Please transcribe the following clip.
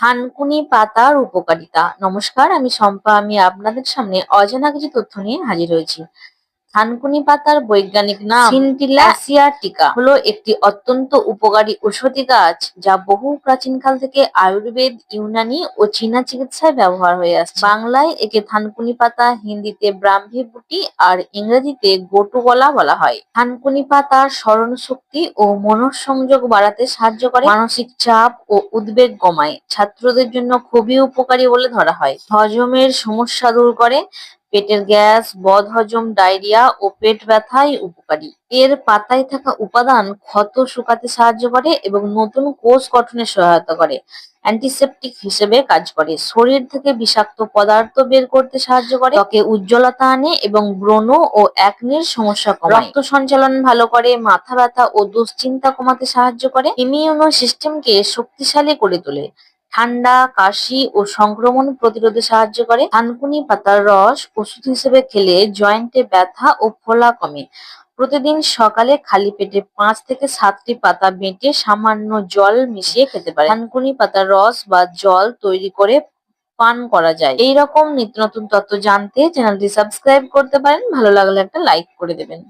থানকুনি পাতার উপকারিতা। নমস্কার, আমি শম্পা, আমি আপনাদের সামনে অজানা কিছু তথ্য নিয়ে হাজির হয়েছি। থানকুনি পাতার বৈজ্ঞানিক নাম সিনটিলা অ্যাসিয়াটিকা হলো একটি অত্যন্ত উপকারী ঔষধি গাছ যা বহু প্রাচীনকাল থেকে আয়ুর্বেদ ইউনানি ও চীনা চিকিৎসায় ব্যবহার হয়ে আসছে। বাংলায় একে থানকুনি পাতা হিন্দিতে ব্রাহ্মী বুটি আর ইংরেজিতে গোটুগলা বলা হয়। থানকুনি পাতার স্মরণ শক্তি ও মনঃসংযোগ বাড়াতে সাহায্য করে মানসিক চাপ ও উদ্বেগ কমায়। ছাত্রদের জন্য খুবই উপকারী বলে ধরা হয়। হজমের সমস্যা দূর করে পেটের গ্যাস বদহজম ডায়রিয়া ও পেট ব্যথায় উপকারী। এর পাতায় থাকা উপাদান ক্ষত শুকাতে সাহায্য করে এবং নতুন কোষ গঠনে সহায়তা করে। অ্যান্টিসেপটিক হিসেবে কাজ করে। শরীর থেকে বিষাক্ত পদার্থ বের করতে সাহায্য করে। ত্বকে উজ্জ্বলতা আনে এবং ব্রণ ও একনির সমস্যা কমায়। রক্ত সঞ্চালন ভালো করে মাথা ব্যথা ও দুশ্চিন্তা কমাতে সাহায্য করে। ইমিউনো সিস্টেমকে শক্তিশালী করে তোলে। ঠান্ডা, কাশি ও সংক্রমণ প্রতিরোধে সাহায্য করে। থানকুনি পাতার রস ওষুধ হিসেবে খেলে জয়েন্টে ব্যথা ও ফোলা কমে। প্রতিদিন সকালে খালি পেটে পাঁচ থেকে সাতটি পাতা বেটে সামান্য জল মিশিয়ে খেতে পারে থানকুনি পাতার রস বা জল তৈরি করে পান করা যায়। এইরকম নিত্য নতুন তথ্য জানতে চ্যানেলটি সাবস্ক্রাইব করতে পারেন। ভালো লাগলে একটা লাইক করে দেবেন।